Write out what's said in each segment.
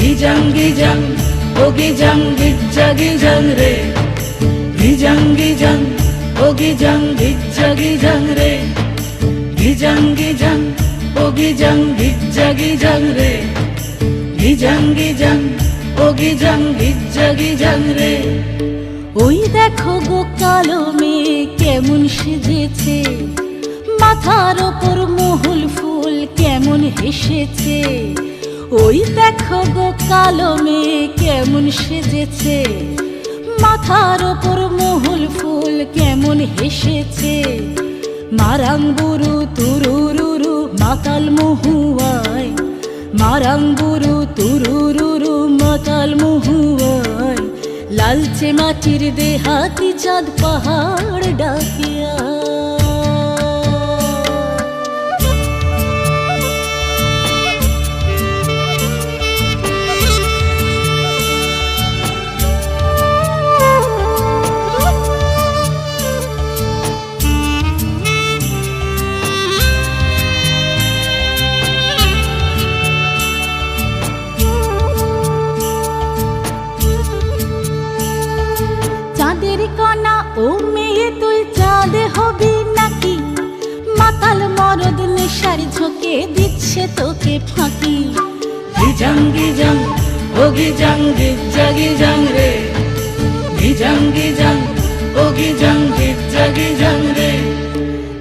গিজাং গিজাং ও গিজাং গিজ্জা গিজাং রে। গিজাং গিজাং ও গিজাং গিজ্জা গিজাং রে। গিজাং গিজাং ও গিজাং গিজ্জা গিজাং রে। গিজাং গিজাং ও গিজাং গিজ্জা গিজাং রে। ওই দেখো গো কালো মেয়ে, কেমন সেজেছে। মাথার ওপর মহুল ফুল কেমন হেসেছে। ওই দেখো গো কালো মেয়ে কেমন সেজেছে। মাথার ওপর মহুল ফুল কেমন হেসেছে। মারাং বুরু তুরুরুরু মাতাল মহুয়ায়। মারাং বুরু তুরুরুরু মাতাল মহুয়ায়। লালচে মাটির দেহাতি চাঁদ পাহাড় ডাকিয়া ও মেয়ে তুই চাঁদে হবি নাকি? মাতাল মরদ নেশার ঝোঁকে দিচ্ছে তোকে ফাঁকি। গিজাং গিজাং ও গিজাং গিজাং রে। গিজাং গিজাং ও গিজাং গিজাং রে।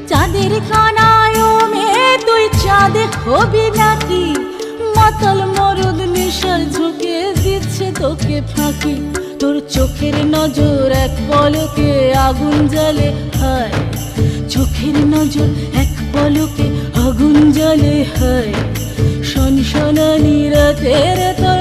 চাঁদের কণায় ও মেয়ে তুই চাঁদে হবি নাকি? মাতাল মরদ নেশার ঝোঁকে দিচ্ছে তোকে ফাঁকি। তোর চোখের নজর এক পলকে আগুন জ্বলে, হয়। চোখের নজর এক পলকে আগুন জ্বলে, হায়। শনশনানি রাতের তোর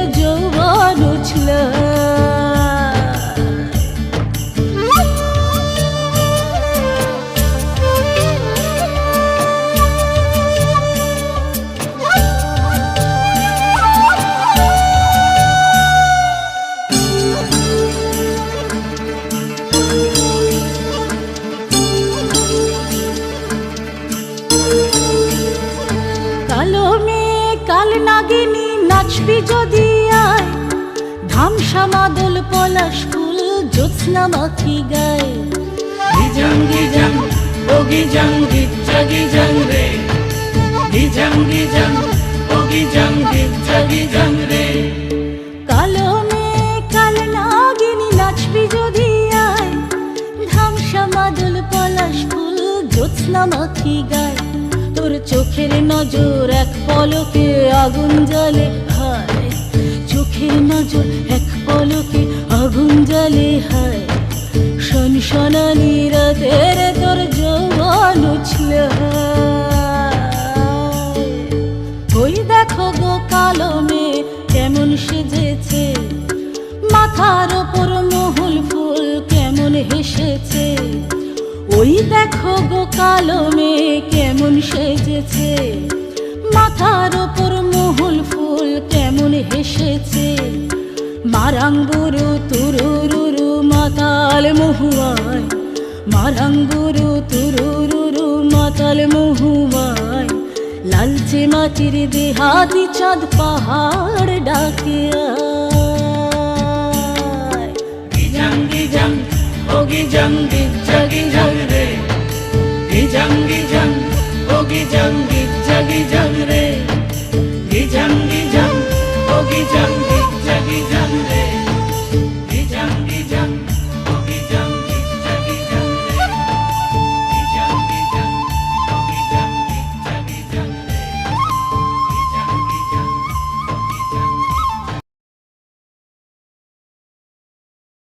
কাল নাগিনী নাচবি যদি আয়, ধামসা মাদল পলাশ ফুল জ্যোৎস্না মাখি গায়। গিজাং গিজাং ও গিজাং গিজাং রে। গিজাং গিজাং ও গিজাং গিজ্জা গিজাং রে। কালো কাল নাগিনী ধামসা মাদল পলাশ ফুল জ্যোৎস্না মাখি গায়। তোর চোখের নজর, এক পলকে আগুন জ্বলে, হায়। চোখের নজর, এক পলকে আগুন জ্বলে, হায়। শনশনানি রাতের তোর জবান উছল ওই দেখো গো কালো মেয়ে, কেমন সেজেছে। মাথার দেখো গো কালো মেয়ে কেমন সেজেছে? মাথার ওপর মহুল ফুল কেমন হেসেছে? মারাং বুরু তুরুরুরু মাতাল মহুয়ায়। মারাং বুরু তুরুরুরু মাতাল মহুয়ায়। লালচে মাটির দেহাতি চাঁদ পাহাড় ডাকে আয়। গিজাং রে গিজাং গিজাং ও গিজাং গিজ্জা গিজাং রে গিজাং গিজাং ও গিজাং